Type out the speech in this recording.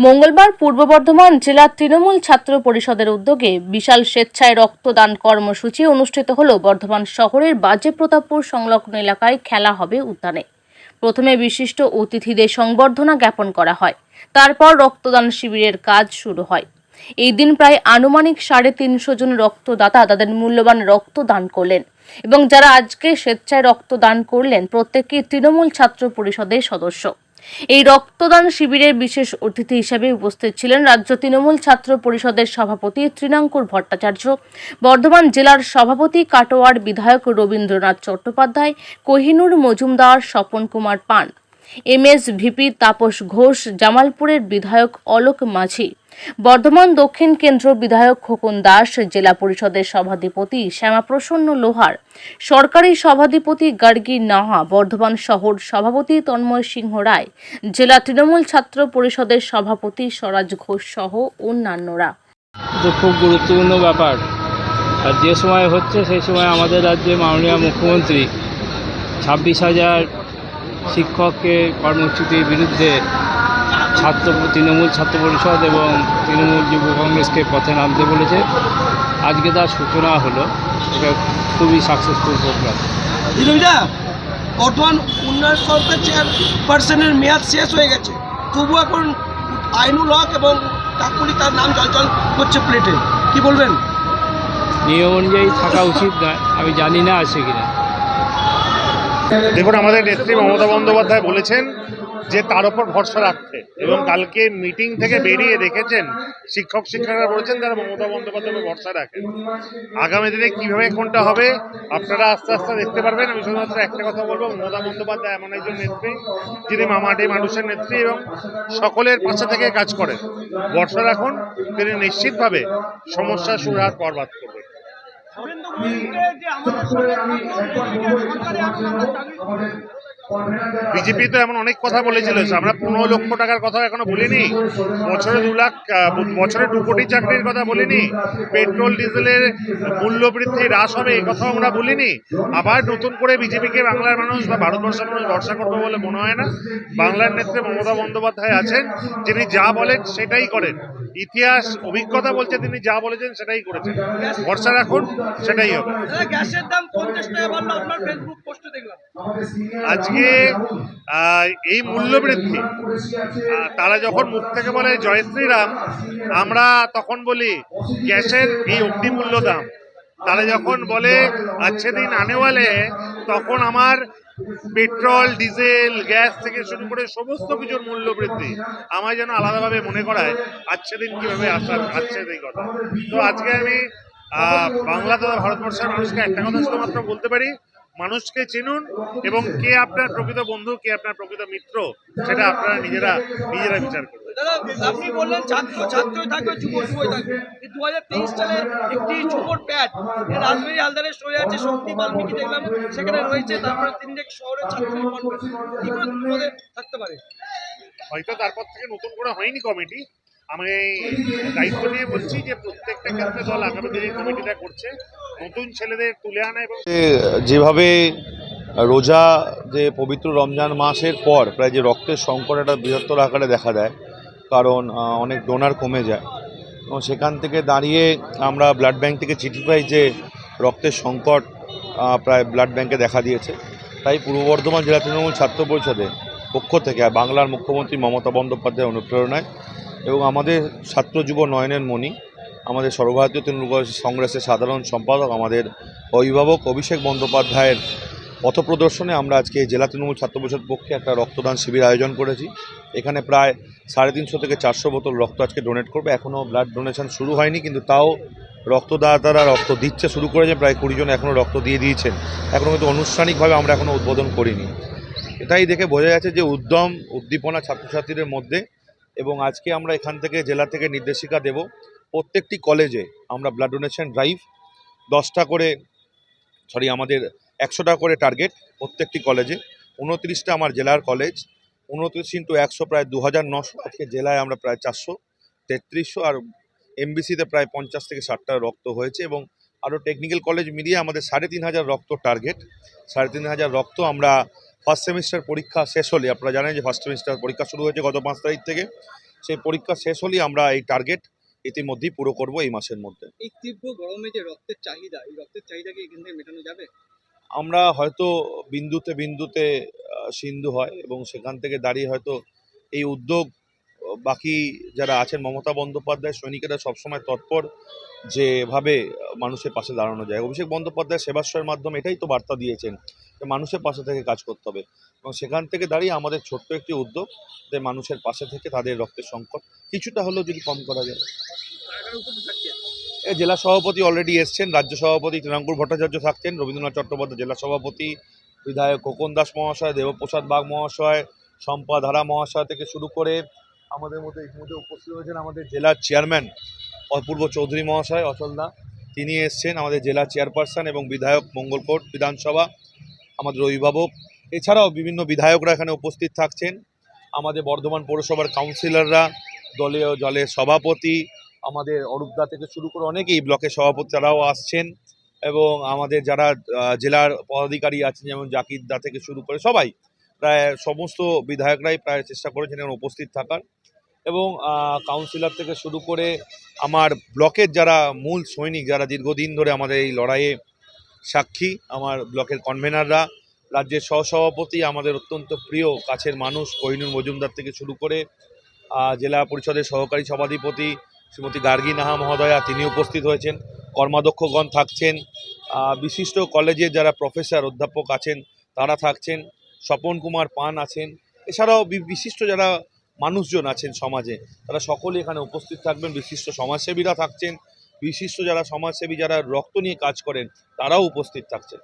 মঙ্গলবার পূর্ব বর্ধমান জেলা তৃণমূল ছাত্র পরিষদের উদ্যোগে বিশাল স্বেচ্ছায় রক্তদান কর্মসূচি অনুষ্ঠিত হল। বর্ধমান শহরের বাজে প্রতাপপুর সংলগ্ন এলাকায় খেলা হবে উদ্যানে। প্রথমে বিশিষ্ট অতিথিদের সংবর্ধনা জ্ঞাপন করা হয়। তারপর রক্তদান শিবিরের কাজ শুরু হয়। এই দিন প্রায় আনুমানিক সাড়ে তিনশো জন রক্তদাতা তাদের মূল্যবান রক্ত দান করলেন এবং যারা আজকে স্বেচ্ছায় রক্তদান করলেন প্রত্যেকেই তৃণমূল ছাত্র পরিষদের সদস্য। এই রক্তদান শিবিরের বিশেষ অতিথি হিসেবে উপস্থিত ছিলেন রাজ্য তৃণমূল ছাত্র পরিষদের সভাপতি তৃণাঙ্কুর ভট্টাচার্য, বর্ধমান জেলার সভাপতি কাটোয়ার বিধায়ক রবীন্দ্রনাথ চট্টোপাধ্যায়, কোহিনুর মজুমদার, স্বপন কুমার পান। M S VP Tapas Ghosh, জামালপুরের বিধায়ক অলোক মাঝি, বর্ধমান দক্ষিণ কেন্দ্র বিধায়ক খোকন দাস, জেলা পরিষদের সভাধিপতি শ্যামাপ্রসন্ন লোহার, সরকারি সভাধিপতি গার্গী নাহা, বর্ধমান শহর সভাপতি তন্ময় সিংহ রায়, জেলা তৃণমূল ছাত্র পরিষদের সভাপতি স্বরাজ ঘোষ সহ অন্যান্যরা। খুব গুরুত্বপূর্ণ ব্যাপার। আর যে সময় হচ্ছে, সেই সময় আমাদের রাজ্যে মাননীয় মুখ্যমন্ত্রী ছাব্বিশ হাজার শিক্ষককে কর্মসূচির বিরুদ্ধে ছাত্র তৃণমূল ছাত্র পরিষদ এবং তৃণমূল যুব কংগ্রেসকে পথে নামতে বলেছে। আজকে তার সূচনা হলো এটা খুবই সাকসেসফুল প্রোগ্রাম বর্তমান উন্নয়ন সরকার চেয়ারপারসনের মেয়াদ শেষ হয়ে গেছে। তবু এখন আইনুল হক এবং কাকুলি তার নাম জলজল করছে প্লেটে কি বলবেন? নিয়ম অনুযায়ী থাকা উচিত নয় আমি জানি না আছে কিনা। দেখুন, আমাদের নেত্রী মমতা বন্দ্যোপাধ্যায় বলেছেন যে তার ওপর ভরসা রাখতে। এবং কালকে মিটিং থেকে বেরিয়ে দেখেছেন, শিক্ষক শিক্ষকরা বলেছেন তারা মমতা বন্দ্যোপাধ্যায়ের উপর ভরসা রাখেন। আগামী দিনে কীভাবে কোনটা হবে, আপনারা আস্তে আস্তে দেখতে পারবেন। আমি শুধুমাত্র একটা কথা বলব, মমতা বন্দ্যোপাধ্যায় এমন একজন নেত্রী, যিনি মামাটি মানুষের নেত্রী এবং সকলের পাশে থেকে কাজ করেন। ভরসা রাখুন, তিনি নিশ্চিতভাবে সমস্যার সুরাহাত বরবাদ করবেন। শুভেন্দু মৈত্রের যে আমাদের বিজেপি তো এমন অনেক কথা বলেছিল, আমরা পনেরো লক্ষ টাকার কথা এখনও বলিনি। বছরে দু লাখ বছরে দু কোটি চাকরির কথা বলিনি। পেট্রোল, ডিজেলের মূল্য বৃদ্ধি হ্রাস হবে এই কথাও আমরা বলিনি। আবার নতুন করে বিজেপিকে বাংলার মানুষ বা ভারতবর্ষের মানুষ ভরসা করবে বলে মনে হয় না। বাংলার নেত্রী মমতা বন্দ্যোপাধ্যায় আছেন যিনি যা বলেন সেটাই করেন। ইতিহাস অভিজ্ঞতা বলছে তিনি যা বলেছেন সেটাই করেছেন। ভরসা রাখুন, সেটাই হবে। গ্যাসের দাম পঞ্চাশ টাকা আপনার ফেসবুক আজকে এই মূল্য বৃদ্ধি তারা যখন মুখ থেকে বলে জয় শ্রীরাম আমরা তখন বলি গ্যাসের এই অগ্নি মূল্য দাম। তারা যখন বলে আচ্ছে দিন আনেওয়ালে তখন আমার পেট্রোল ডিজেল গ্যাস থেকে শুরু করে সমস্ত কিছুর মূল্য বৃদ্ধি আমায় যেন আলাদাভাবে মনে করায় আচ্ছে দিন কীভাবে আসার আচ্ছে এই কথা। তো আজকে আমি বাংলা তথা ভারতবর্ষের মানুষকে একটা কথা শুধুমাত্র বলতে পারি মানুষকে চিনুন এবং কে আপনার প্রকৃত বন্ধু কে আপনার প্রকৃত মিত্র সেটা আপনারা নিজেরা নিজেরা বিচার করবেন দাদা আপনি বললেন ছাত্র ছাত্রই থাকবে যুব যুবই থাকবে। দু হাজার তেইশ সালে একটি যুবর প্যাড রাজবেরি হালদারের সরে আছে শক্তি বাল্মীকি দেখলাম সেখানে রয়েছে তারপরে শহরের ছাত্র থাকতে পারে? হয়তো তারপর থেকে নতুন করে হয়নি কমিটি আমি দায়িত্ব নিয়ে বলছি যে প্রত্যেকটা ক্ষেত্রে দল আগামী দিনে কমিটিটা করছে, নতুন ছেলেদের তুলে আনা এবং যেভাবে রোজা যে পবিত্র রমজান মাসের পর প্রায় যে রক্তের সংকট একটা বৃহত্তর আকারে দেখা দেয়, কারণ অনেক ডোনার কমে যায়। এবং সেখান থেকে দাঁড়িয়ে আমরা ব্লাড ব্যাংক থেকে চিঠি পাই যে রক্তের সংকট প্রায় ব্লাড ব্যাংকে দেখা দিয়েছে। তাই পূর্ব বর্ধমান জেলা তৃণমূল ছাত্র পরিষদের পক্ষ থেকে বাংলার মুখ্যমন্ত্রী মমতা বন্দ্যোপাধ্যায়ের অনুপ্রেরণায় এবং আমাদের ছাত্র যুব নয়নের মণি, আমাদের সর্বভারতীয় তৃণমূল কংগ্রেসের সাধারণ সম্পাদক, আমাদের অভিভাবক অভিষেক বন্দ্যোপাধ্যায়ের পথ প্রদর্শনে আমরা আজকে জেলা তৃণমূল ছাত্র পরিষদ পক্ষে একটা রক্তদান শিবির আয়োজন করেছি। এখানে প্রায় সাড়ে তিনশো থেকে চারশো বোতল রক্ত আজকে ডোনেট করবে। এখনও ব্লাড ডোনেশন শুরু হয়নি, কিন্তু তাও রক্তদাতারা রক্ত দিচ্ছে, শুরু করেছে। প্রায় কুড়ি জন এখনও রক্ত দিয়ে দিয়েছেন। এখনও কিন্তু আনুষ্ঠানিকভাবে আমরা এখনও উদ্বোধন করিনি। এটাই দেখে বোঝা যাচ্ছে যে উদ্যম, উদ্দীপনা ছাত্রছাত্রীদের মধ্যে এবং আজকে আমরা এখান থেকে জেলা থেকে নির্দেশিকা দেব। প্রত্যেকটি কলেজে আমরা ব্লাড ডোনেশন ড্রাইভ দশটা করে সরি আমাদের একশোটা করে টার্গেট প্রত্যেকটি কলেজে। উনত্রিশটা আমার জেলার কলেজ, উনত্রিশ ইন্টু একশো প্রায় দু হাজার নশো। আজকে জেলায় আমরা প্রায় চারশো, তেত্রিশশো আর এমবিসিতে প্রায় পঞ্চাশ থেকে ষাটটা রক্ত হয়েছে এবং আরও টেকনিক্যাল কলেজ মিলিয়ে আমাদের সাড়ে তিন হাজার রক্ত টার্গেট সাড়ে তিন হাজার রক্ত আমরা ফার্স্ট সেমিস্টার পরীক্ষা শেষ হলে আপনারা জানেন যে ফার্স্ট সেমিস্টার পরীক্ষা শুরু হয়েছে গত পাঁচ তারিখ থেকে। সেই পরীক্ষা শেষ হলেই আমরা এই টার্গেট ইতিমধ্যেই পুরো করব এই মাসের মধ্যে। এই তীব্র গরমে যে রক্তের চাহিদা এই রক্তের চাহিদাকে এখান থেকে মেটানো যাবে? আমরা হয়তো বিন্দুতে বিন্দুতে সিন্ধু হয় এবং সেখান থেকে দাঁড়িয়ে হয়তো এই উদ্যোগ বাকি যারা আছেন, মমতা বন্দ্যোপাধ্যায়, সৈনিকেরা সবসময় তৎপর যেভাবে মানুষের পাশে দাঁড়ানো যায়। অভিষেক বন্দ্যোপাধ্যায়, সেবাশ্রয়ের মাধ্যমে এটাই তো বার্তা দিয়েছেন যে মানুষের পাশে থেকে কাজ করতে হবে। এবং সেখান থেকে দাঁড়িয়ে আমাদের ছোট্ট একটি উদ্যোগ যে মানুষের পাশে থেকে তাদের রক্তের সংকট কিছুটা হলেও যদি কম করা যায়। জেলা সভাপতি অলরেডি এসছেন, রাজ্য সভাপতি তৃণাঙ্কুর ভট্টাচার্য থাকছেন, রবীন্দ্রনাথ চট্টোপাধ্যায় জেলা সভাপতি, বিধায়ক খোকন দাস মহাশয়, দেবপ্রসাদ বাগ মহাশয়, শম্পা ধারা মহাশয় থেকে শুরু করে আমাদের মধ্যে ইতিমধ্যে উপস্থিত হয়েছেন আমাদের জেলার চেয়ারম্যান অপূর্ব চৌধুরী মহাশয় অচলদা তিনি এসছেন আমাদের জেলা চেয়ারপারসন এবং বিধায়ক মঙ্গলকোট বিধানসভা, আমাদের অভিভাবক। এছাড়াও বিভিন্ন বিধায়করা এখানে উপস্থিত থাকছেন। আমাদের বর্ধমান পৌরসভার কাউন্সিলররা, দলীয় দলের সভাপতি, আমাদের অরূপদা থেকে শুরু করে অনেকেই ব্লকের সভাপতি তারাও আসছেন এবং আমাদের যারা জেলার পদাধিকারী আছেন, যেমন জাকিরদা থেকে শুরু করে সবাই প্রায় সমস্ত বিধায়করাই প্রায় চেষ্টা করেছেন এখানে উপস্থিত থাকার। এবং কাউন্সিলর থেকে শুরু করে আমার ব্লকের যারা মূল সৈনিক, যারা দীর্ঘদিন ধরে আমাদের এই লড়াইয়ে সাক্ষী, আমার ব্লকের কনভেনাররা রাজ্যের সহসভাপতি, আমাদের অত্যন্ত প্রিয় কাছের মানুষ কোহিনুর মজুমদার থেকে শুরু করে জেলা পরিষদের সহকারী সভাধিপতি শ্রীমতী গার্গী নাহা মহোদয়া, তিনি উপস্থিত হয়েছেন, কর্মাধ্যক্ষগণ থাকছেন বিশিষ্ট কলেজের যারা প্রফেসর অধ্যাপক আছেন, তারা থাকছেন স্বপন কুমার পান আছেন। এছাড়াও বিশিষ্ট যারা মানুষজন আছেন সমাজে, তারা সকলে এখানে উপস্থিত থাকবেন। বিশিষ্ট সমাজসেবীরা থাকছেন। বিশিষ্ট যারা সমাজসেবী, যারা রক্ত নিয়ে কাজ করেন, তারাও উপস্থিত থাকছেন।